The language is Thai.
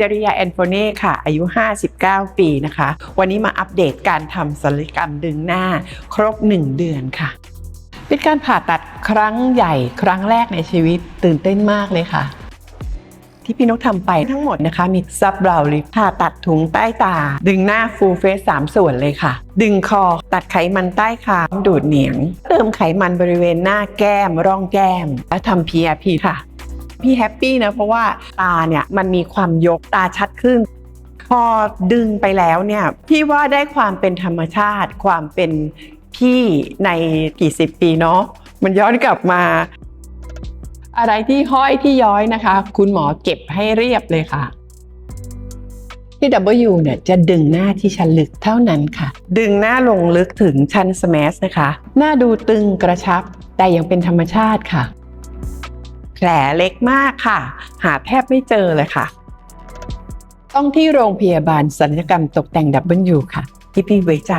จริยาแอนโฟเน่ค่ะ อายุ 59 ปีนะคะ วันนี้มาอัปเดตการทำศัลยกรรมดึงหน้าครบ 1 เดือนค่ะ เป็นการผ่าตัดครั้งใหญ่ครั้งแรกในชีวิตตื่นเต้นมากเลยค่ะ ที่พี่นกทำไปทั้งหมดนะคะ มีซับเบราลิผ่าตัดถุงใต้ตา ดึงหน้าฟูลเฟสสามส่วนเลยค่ะ ดึงคอตัดไขมันใต้คางดูดเหนียง เติมไขมันบริเวณหน้าแก้มร่องแก้ม และทำ PRP ค่ะ พี่แฮปปี้นะเพราะว่าตาเนี่ยมันมีความยกตาชัดขึ้น พอดึงไปแล้วเนี่ยพี่ว่าได้ความเป็นธรรมชาติ ความเป็นพี่ในกี่สิบปีเนาะมันย้อนกลับมาอะไรที่ห้อยที่ย้อยนะคะ คุณหมอเก็บให้เรียบเลยค่ะ ที่ W เนี่ยจะดึงหน้าที่ชั้นลึกเท่านั้นค่ะ ดึงหน้าลงลึกถึงชั้นสแมสนะคะ หน้าดูตึงกระชับแต่ยังเป็นธรรมชาติค่ะ แผลเล็กมากค่ะ หาแทบไม่เจอเลยค่ะ ต้องที่โรงพยาบาลศัลยกรรมตกแต่งดับเบิลยูค่ะ ที่พี่ไว้ใจ